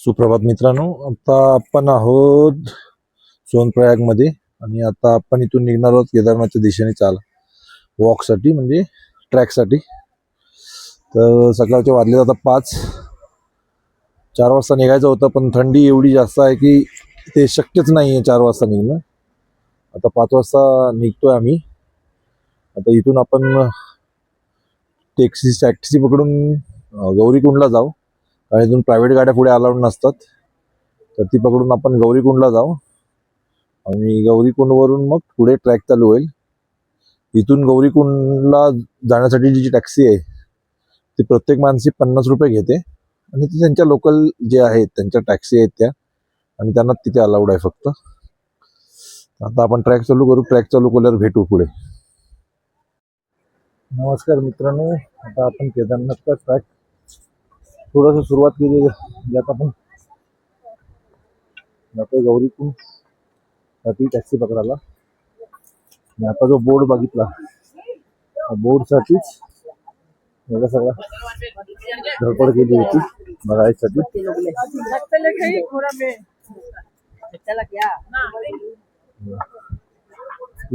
सुप्रभात मित्रांनो. आता आपण आहोत सोनप्रयागमध्ये आणि आता आपण इथून निघणार आहोत केदारनाथच्या दिशेने चाल. वॉकसाठी म्हणजे ट्रॅकसाठी. तर सकाळचे वाजले आता पाच. चार वाजता निघायचं होतं पण थंडी एवढी जास्त आहे की ते शक्यच नाही आहे चार वाजता निघणं. आता पाच वाजता निघतोय आम्ही. आता इथून आपण टॅक्सी टॅक्सी पकडून गौरीकुंडला जाऊ. कारण इथून प्रायव्हेट गाड्या पुढे अलाउड नसतात. तर ती पकडून आपण गौरीकुंडला जाऊ. आणि गौरीकुंडवरून मग पुढे ट्रॅक चालू होईल. इथून गौरीकुंडला जाण्यासाठी जी टॅक्सी आहे ती प्रत्येक माणसी पन्नास रुपये घेते. आणि ती त्यांच्या लोकल जे आहेत त्यांच्या टॅक्सी आहेत त्या आणि त्यांना तिथे अलाउड आहे फक्त. आता आपण ट्रॅक चालू करू. ट्रॅक चालू केल्यावर भेटू पुढे. नमस्कार मित्रांनो. आता आपण केदारनाथचा ट्रॅक थोडंसं सुरुवात केली ज्यात आपण जातोय गौरीतून. साठी टॅक्सी पकडायला. आणि आता जो बोर्ड बघितला, त्या बोर्डसाठीच एवढा सगळा धडपड केली होती, बघायसाठी.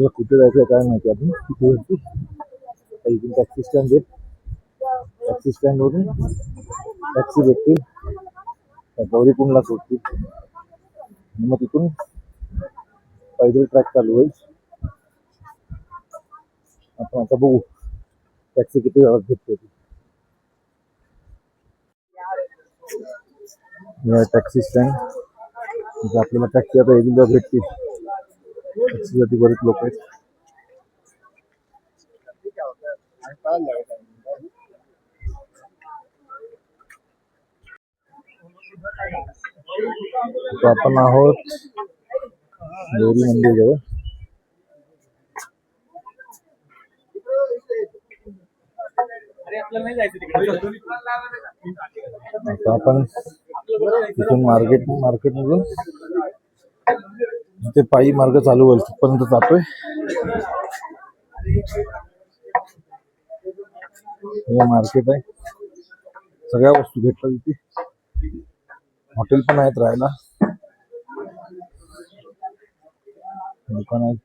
कुठे जायचं काय तिथे होती आता इथून टॅक्सी स्टँड टॅक्सी स्टँडवरून टॅक्सी भेटतील गौरी गौरीकुंडला सोडतील आणि मग तिथून पैदल ट्रॅक चालू होईल. आपण आता बघू टॅक्सी किती वेळात भेटते ती. टॅक्सी स्टँड इथे आपल्याला टॅक्सी आता एक भेटतील टॅक्सीसाठी बरेच लोक आहेत. आपण आहोत गौरी मंदिर जवळ. आता आपण तिथून मार्केट मार्केट मधून ते पायी मार्ग चालू होईल तिथपर्यंत जातोय. हे मार्केट आहे. सगळ्या वस्तू भेटतात इथे. हॉटेल पण आहेत राहायला. दुकान आहेत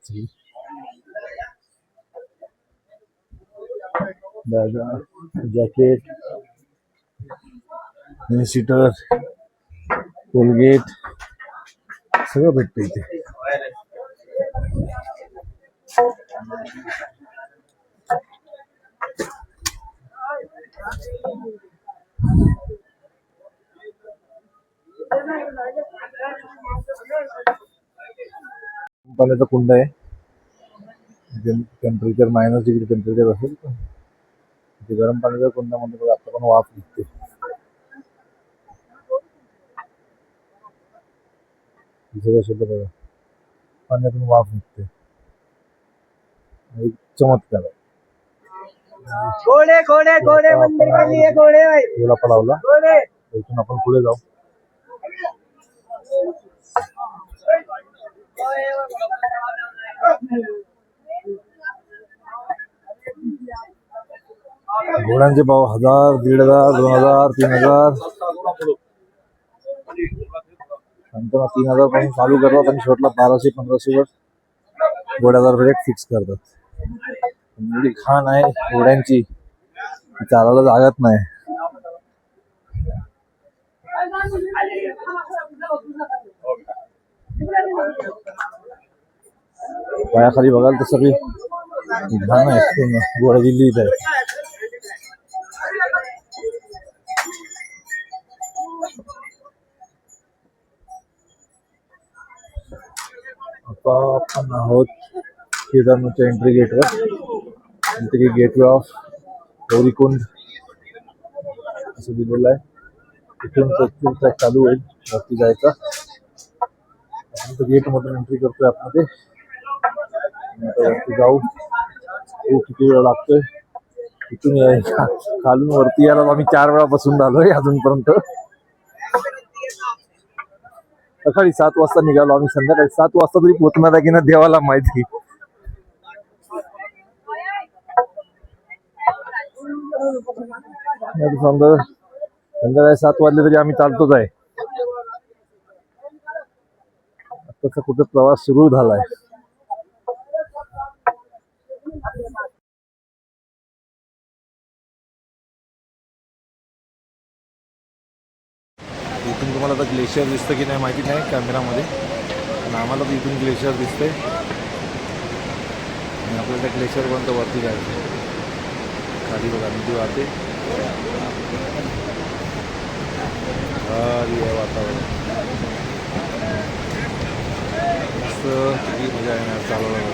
जॅकेट सीटर कोलगेट सगळं भेटतं इथे. पाण्याचा कुंड आहे. टेम्परेचर मायनस डिग्री टेम्परेचर असेल इथे गरम पाण्याच्या कुंडामध्ये बघा आता पण वाफ निघते. कसं होतं बघा. पाण्यातून वाफ निघते. एक चमत्कार आहे. घोड़े घोड़े घोड़े मंदिर घोड़े घोड़े इथून आपण पुढे जाऊ. घोड्यांचे भाव हजार दीड हजार दोन हजार तीन हजार. नंतर तीन हजारपासून चालू करतात आणि शेवटला बाराशे पंधराशे वर घोड्याचा रेट फिक्स करतात. एवढी खाण आहे घोड्यांची. चालायला जागत नाही. पायाखाली बघाल तर सगळी घाण आहे गोळ्या दिल्ली इथे आता आपण आहोत केदारनाथच्या एंट्री इथे की गेटवे ऑफ़ गौरीकुंड असं दिलेलं आहे तिथून चालू होईल वरती गेट मधून एंट्री करतोय आतमध्ये जाऊ. किती वेळ लागतोय? तिथून खालून वरती यायला आम्ही चार वेळा बसून झालोय अजूनपर्यंत. सकाळी सात वाजता निघालो आम्ही संध्याकाळी सात वाजता तरी पोहोचणार आहे की ना देवाला माहिती. समजा संध्याकाळी सात वाजले तरी आम्ही चालतोच आहे. त्याचा कुठे प्रवास सुरू झालाय? इथून तुम्हाला आता ग्लेशियर दिसतं की नाही माहिती नाही कॅमेरामध्ये पण आम्हाला तर इथून ग्लेशियर दिसते आणि आपल्याला त्या ग्लेशियरपर्यंत वरती जायचं खाली बघा नदी वाहते. वातावरण. मस्त किती मजा येणार चालवलं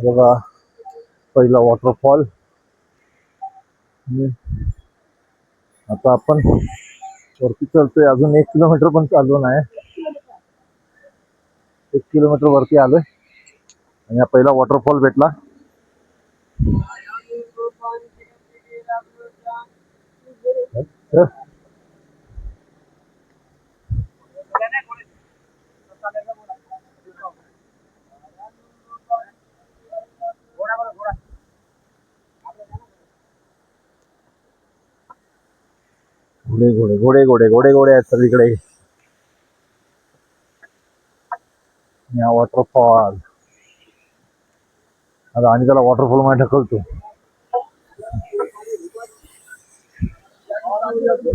बघा पहिला वॉटरफॉल आता आपण वरती चलतोय अजून एक किलोमीटर पण चालू नाही. एक किलोमीटर वरती आलोय. आणि हा पहिला वॉटरफॉल भेटला. घोडे घोडे घोडे घोडे घोडे घोडे आहेत सगळीकडे या वॉटरफॉल आता आणि त्याला वॉटरफॉलमध्ये ढकलतो.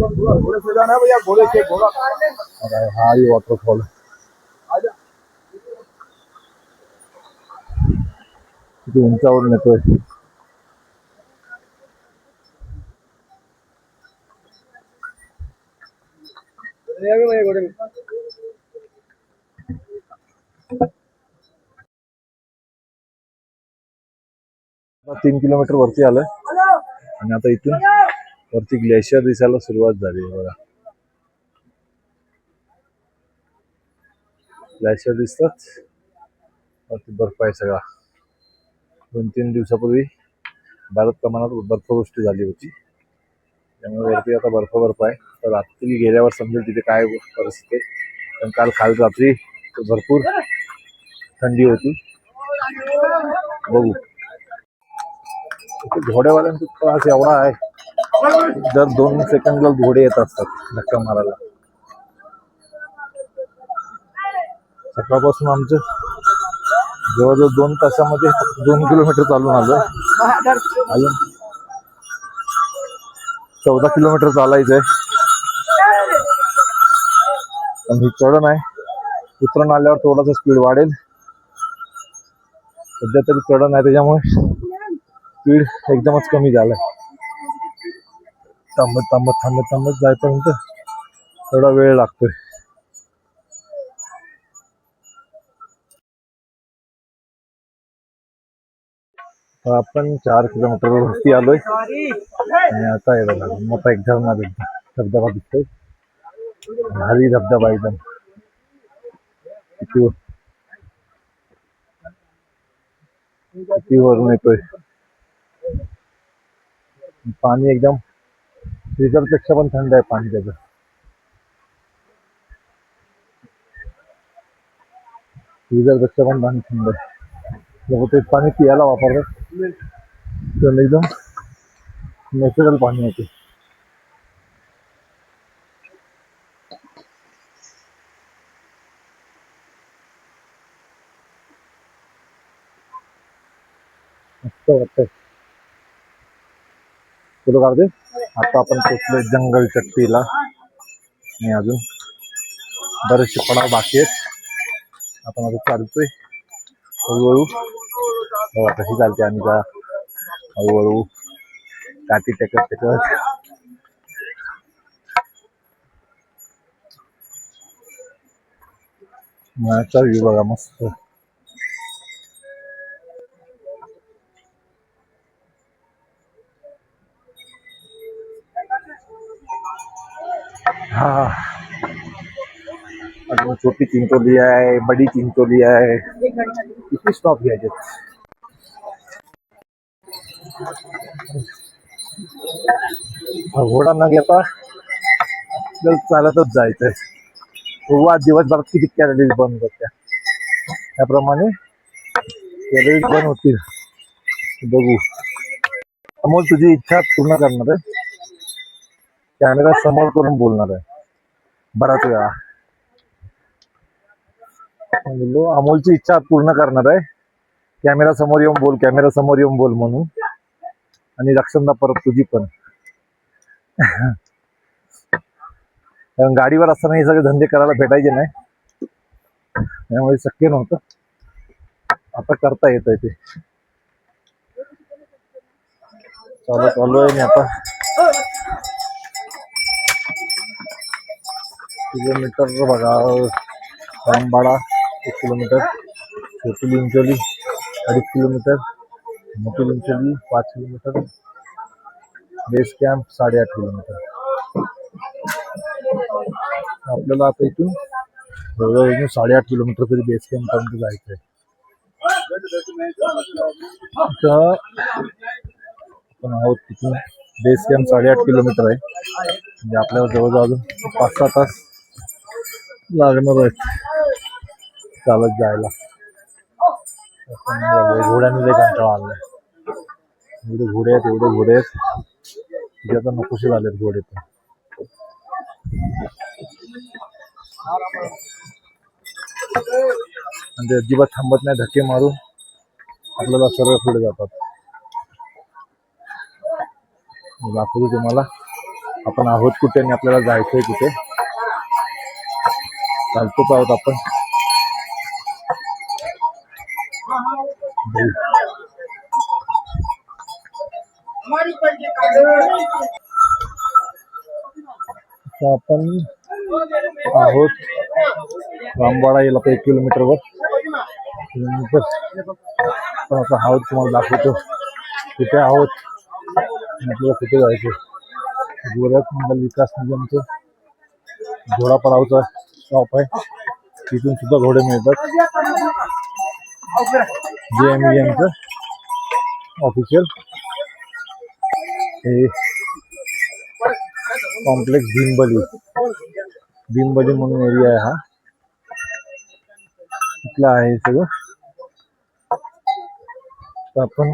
है भैया घोड़े से घोड़ा आता हा वॉटरफॉल किती उंचावरून येतोय भैया घोड़े में आता तीन किलोमीटर वरती आलोय. आणि आता इथून वरती ग्लेशियर दिसायला सुरुवात झाली आहे बघा. ग्लेशियर दिसतात. वरती बर्फ आहे सगळा. दोन तीन दिवसापूर्वी भारत प्रमाणात बर्फवृष्टी झाली होती. त्यामुळे वरती आता बर्फ बर्फ आहे. तर रात्री गेल्यावर समजेल तिथे काय परिस्थिती कारण काल काल रात्री भरपूर थंडी होती. बघू. घोड्यावाल्यांचा त्रास एवढा आहे. दर दोन सेकंडला घोडे येत असतात धक्का मारायला. सकाळपासून आमचं जवळजवळ दोन तासामध्ये दोन किलोमीटर चालून आलं. अजून चौदा किलोमीटर चालायचंय पण ही चढण आहे. उतरण आल्यावर थोडासा स्पीड वाढेल. सध्या तरी चढण आहे त्याच्यामुळे स्पीड एकदमच कमी झालाय. थांबत थांबत थांबत थांबत जायपर्यंत थोडा वेळ लागतोय. आपण चार किलोमीटर वरती आलोय. आणि आता आहे बघा मोठा एक धरणा धब- धबधबा दिसतोय. भारी धबधबा एकदम. किती किती वरून येतोय. पाणी एकदम फ्रीजर पेक्षा पण थंड आहे पाणी त्याचं फ्रीजर पेक्षा पण पाणी थंड आहे लोक ते पाणी पियाला वापरतात तर एकदम नॅचरल पाणी आहे ते। वाटतंय चलो काढते आता आपण पोचलोय जंगल चट्टीला. आणि अजून बरेचसे पडाव बाकी आहेत. आपण आता चालतोय. हळूहळू. बघा कशी चालते आम्ही का हळूहळू. काठी टेकत टेकत. मनाचा व्ह्यू बघा मस्त. छोटी चिंचोली आहे बडी चिंचोली आहे. किती स्टॉप घ्यायचे घोडा न घेता आपल्याला चालतच जायचंय. किंवा दिवसभरात किती कॅलरीज बंद होत्या त्याप्रमाणे कॅलरीज बंद होतील. बघू. अमोल तुझी इच्छा पूर्ण करणार आहे? कॅमेरा समोर करून बोलणार आहे. बराच वेळा. अमोलची इच्छा पूर्ण करणार आहे. कॅमेरा समोर येऊन बोल कॅमेरा समोर येऊन बोल म्हणून. आणि रक्षणदा परत तुझी पण. कारण गाडीवर असताना हे सगळे धंदे करायला भेटायचे नाही. त्यामुळे शक्य नव्हतं. आता करता येत आहे ते. चालू चालू आहे मी आता. किलोमीटर बघा रामबाडा. एक किलोमीटर छोटी लिंचोली अडीच किलोमीटर मोठी लिंचोली पाच किलोमीटर बेस कॅम्प साडेआठ किलोमीटर. आपल्याला आता इथून जवळजवळ इथून साडेआठ किलोमीटर तरी बेस कॅम्प पर्यंत जायचं आहे तर आपण आहोत तिथून बेस कॅम्प साडेआठ किलोमीटर आहे. म्हणजे आपल्याला जवळजवळ अजून पाच सहा तास लागणार आहेत. चालत जायला. आपण घोड्याने लय कंटाळा आलाय एवढे घोडे आहेत एवढे घोडे आहेत. तिथे आता नकोसे झालेत घोडे तर. म्हणजे अजिबात थांबत नाही धक्के मारून आपल्याला सर्व पुढे जातात. दाखवतो तुम्हाला. आपण आहोत कुठे आणि आपल्याला जायचंय कुठे. चालतोच आहोत आपण. आपण आहोत. रामवाडा येईल आता एक किलोमीटरवर किलोमीटर. पण आता आहोत तुम्हाला दाखवतो. कुठे आहोत. आपल्याला कुठे जायचं? गोऱ्यात मंडल विकास निगमचं घोडापडावचा शॉप आहे. तिथून सुद्धा घोडे मिळतात. जे एम एमचं ऑफिशियल हे कॉम्प्लेक्स भीमबली. भीमबली म्हणून एरिया आहे हा. इथला आहे सगळं. तर आपण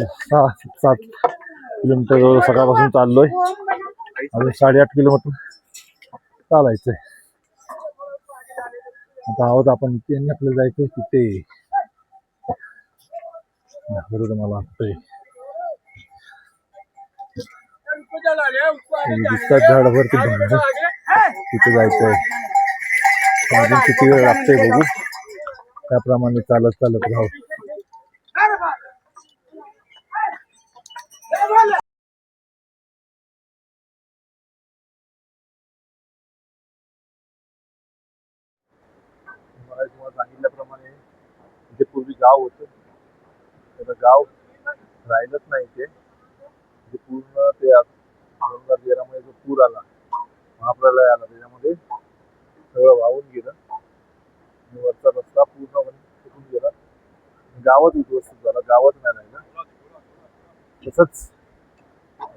सहा सात किलोमीटर जवळ सकाळपासून चाललोय. अजून साडेआठ किलोमीटर चालायचंय. आता आहोत आपण इथे. आपल्याला जायचंय तिथे. बरोबर मला वाटतंय. दिसतात झाडावरती डोंगर तिथे जायचंय. अजून किती वेळ लागतोय बघू. त्याप्रमाणे चालत चालत राहू. सांगितल्याप्रमाणे इथे पूर्वी गाव होतं त्याचं गाव राहिलंच नाही इथे. पूर्ण ते दोन हजार तेरामध्ये जो पूर आला महाप्रलय आला त्याच्यामध्ये सगळं वाहून गेलं. आणि वरचा रस्ता पूर्णपणे तुटून गेला. गावात उद्ध्वस्त झाला. गावात नाही राहिलं. तसंच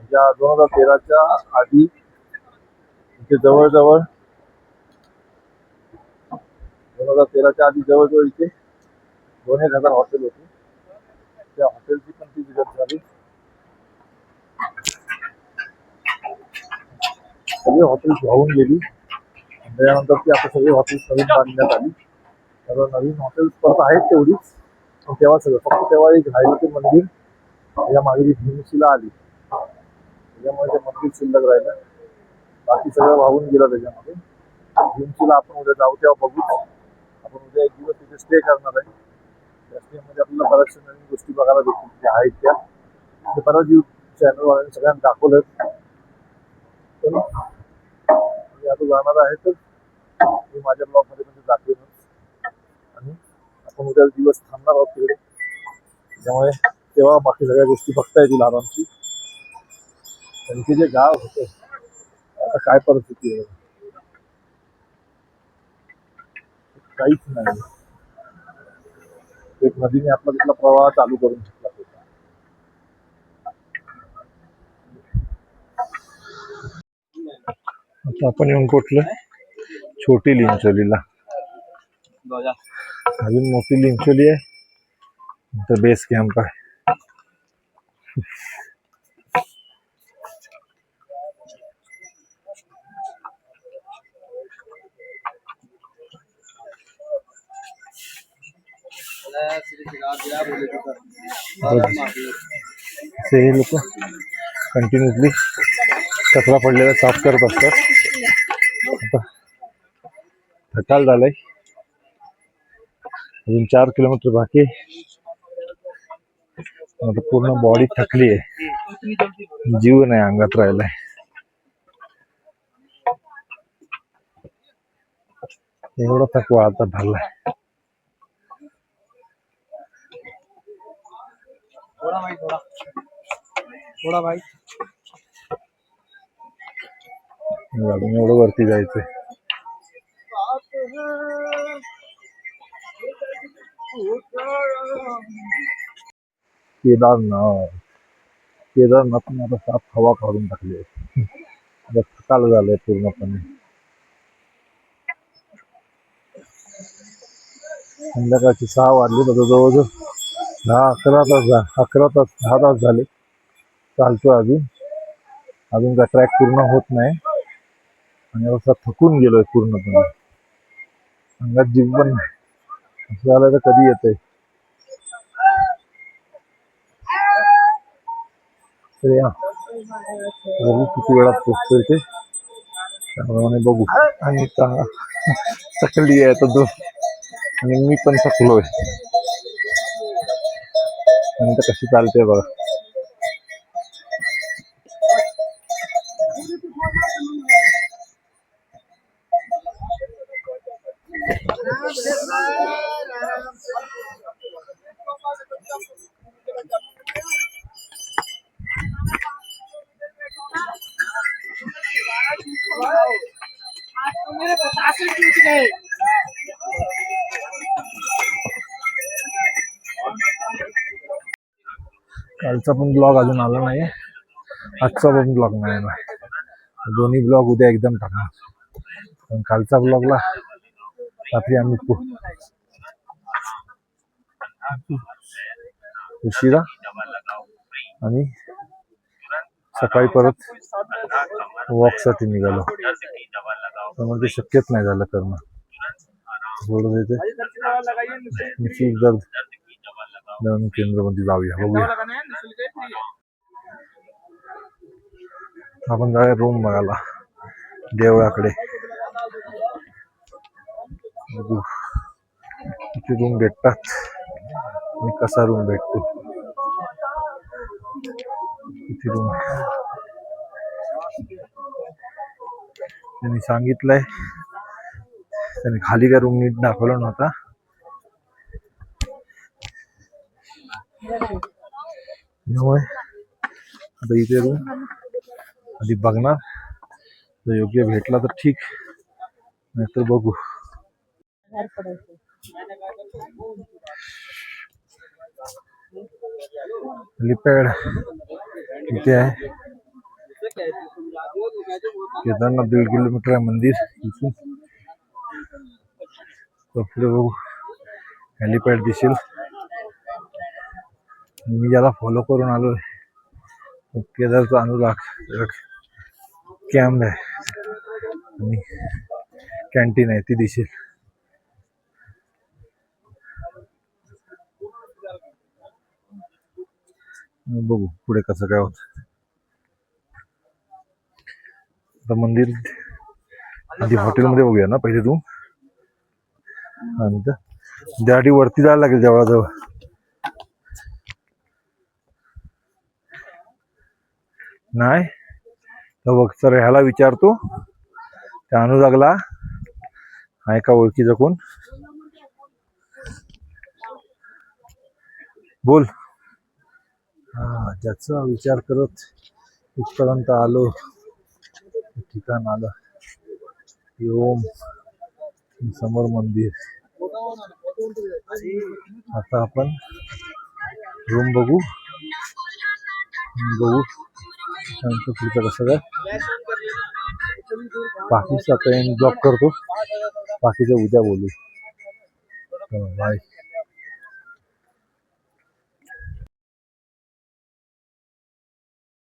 ज्या दोन हजार तेराच्या आधी इथे जवळजवळ दोन हजार तेराच्या आधी जवळजवळ इथे दोन एक हजार हॉटेल होते. त्या हॉटेलची पण ती विगत झाली. सगळी हॉटेल्स वाहून गेली. त्यानंतर ती आता सगळी हॉटेल्स नवीन बांधण्यात आली. तर नवीन हॉटेल्स परत आहेत तेवढीच. पण तेव्हा सगळं फक्त तेव्हा एक राहिलं ते मंदिर या मागे जी भीमशिला आली. त्याच्यामुळे ते मंदिर शिल्लक राहिलं. बाकी सगळं वाहून गेलं त्याच्यामध्ये. भीमशिला आपण उद्या जाऊ तेव्हा बघू आपण उद्या एक दिवस तिथे स्टे करणार आहे. त्या स्टेमध्ये आपल्याला बऱ्याचशा नवीन गोष्टी बघायला भेटतील. ज्या आहेत त्या. ते बऱ्याच यूट्यूब चॅनलवाल्यांनी सगळ्यांना दाखवलं पण मी आता जाणार आहे तर मी माझ्या ब्लॉगमध्ये म्हणजे दाखवेनच आणि आपण उद्या दिवस थांबणार आहोत तिकडे. त्यामुळे तेव्हा बाकी सगळ्या गोष्टी बघता येतील आरामची त्यांचे जे गाव होते आता काय परिस्थिती आहे? काहीच नाही. एक नदीने आपला तिथला प्रवाह चालू करून आता आपण येऊन पोटलोय छोटी लिंचोली अजुन मोटी लिंचोली है तो बेस कॅम्प आहे. हे लोक. कंटिन्युअसली कचरा पड़ेगा साफ़ करत असतात. थकाल झालाय. अजून चार किलोमीटर बाकी. आता पूर्ण बॉडी थकली आहे. जीव नाही अंगात राहिलाय. एवढा थकवा आता झालाय. थोड़ा भाई थोड़ा. थोड़ा भाई. एवढं वरती जायचंय. केदारनाथ. केदारनाथ आता साफ हवा काढून टाकली. आता थकाल झालंय पूर्णपणे. संध्याकाळची सहा वाजले बघा जवळजवळ दहा अकरा तास झा अकरा तास दहा तास झाले. चालतोय अजून. अजून का ट्रॅक पूर्ण होत नाही. आणि असा थकून गेलोय पूर्णपणे. अंगात जीव पण नाही. असं झालं तर कधी येतंय? तर या. बघू किती वेळात पोचतोय ते. त्याप्रमाणे बघू. आणि का थकली आहे तर तो आणि मी पण थकलोय आणि तर कशी चालते बघा. कालचा पण ब्लॉग अजून आला नाही आजचा पण ब्लॉग नाही आला. दोन्ही ब्लॉग उद्या एकदम टाकणार. पण कालचा ब्लॉगला रात्री आम्ही पो- उशिरा आणि सकाळी परत वॉकसाठी निघालो. त्यामुळे ते शक्यच नाही झालं करणं. थोडं येते निश्चित दर्द. दळण केंद्रामध्ये जाऊया बघूया. आपण जाऊया रूम बघायला. देवळाकडे. बघू. किती रूम भेटतात. आणि कसा रूम भेटतो? किती रूम. त्यांनी सांगितलंय. त्यांनी खाली काय रूम नीट दाखवला नव्हता. आता इथे रूम आधी बघणार. जर योग्य भेटला तर ठीक. नाहीतर बघू. लिपॅड किती आहे. केदारनाथ दीड किलोमीटर आहे मंदिर इथून. तर पुढे बघू. हेलिपॅड दिसेल. मी ज्याला फॉलो करून आलो केदारचा अनुराग कॅम्प आहे. आणि कॅन्टीन आहे ती दिसेल मग बघू पुढे कसं काय होत. आता मंदिर आधी हॉटेलमध्ये बघूया ना पहिले तू. आणि तर त्यासाठी वरती जायला लागेल देवळाजवळ. नाही. तर बघ सर ह्याला विचारतो. त्या अनुरागला. आहे का ओळखीचा कोण? बोल. हा ज्याचा विचार करत इथपर्यंत आलो ठिकाण आलं. ओम समोर मंदिर. आता आपण रूम बघू. बघू. त्यानंतर पुढचं कसं काय? बाकीचं आता ब्लॉक करतो. बाकीचं उद्या बोलू. बाय